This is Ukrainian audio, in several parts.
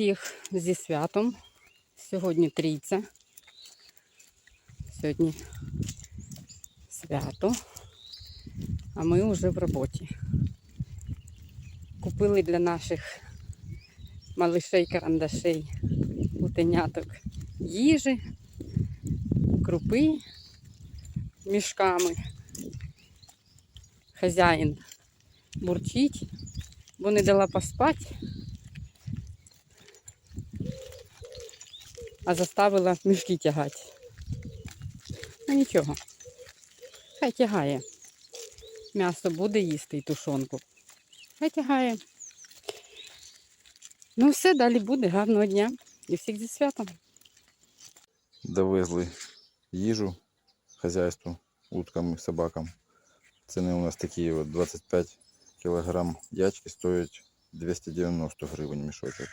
Всіх зі святом. Сьогодні трійця. Сьогодні свято. А ми вже в роботі. Купили для наших малишей карандашей утеняток їжі, крупи мішками. Хазяїн бурчить, бо не дала поспати. А заставила мішки тягати. Ну нічого. Хай тягає. М'ясо буде їсти і тушонку. Хай тягає. Ну все, далі буде. Гарного дня. І всіх зі святом. Довезли їжу хазяйству, уткам і собакам. Ціни у нас такі от 25 кг ячки стоять 290 гривень мішочок.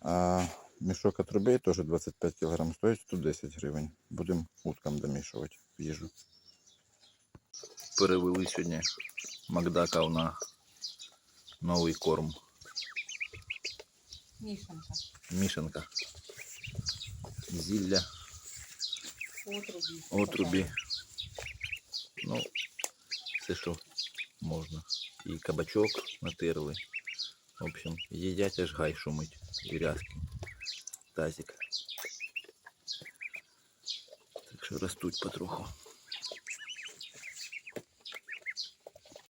А мішок отрубей теж 25 кг стоїть 110 гривень. Будемо уткам домішувати в їжу. Перевели сьогодні Макдака на новий корм. Мішанка. Мішанка. Зілля. Отрубі. отрубі. Ну, все, що можна. І кабачок натерли. В общем, їдять аж гай шумить. І рязки. Тазик. Так що ростуть потроху.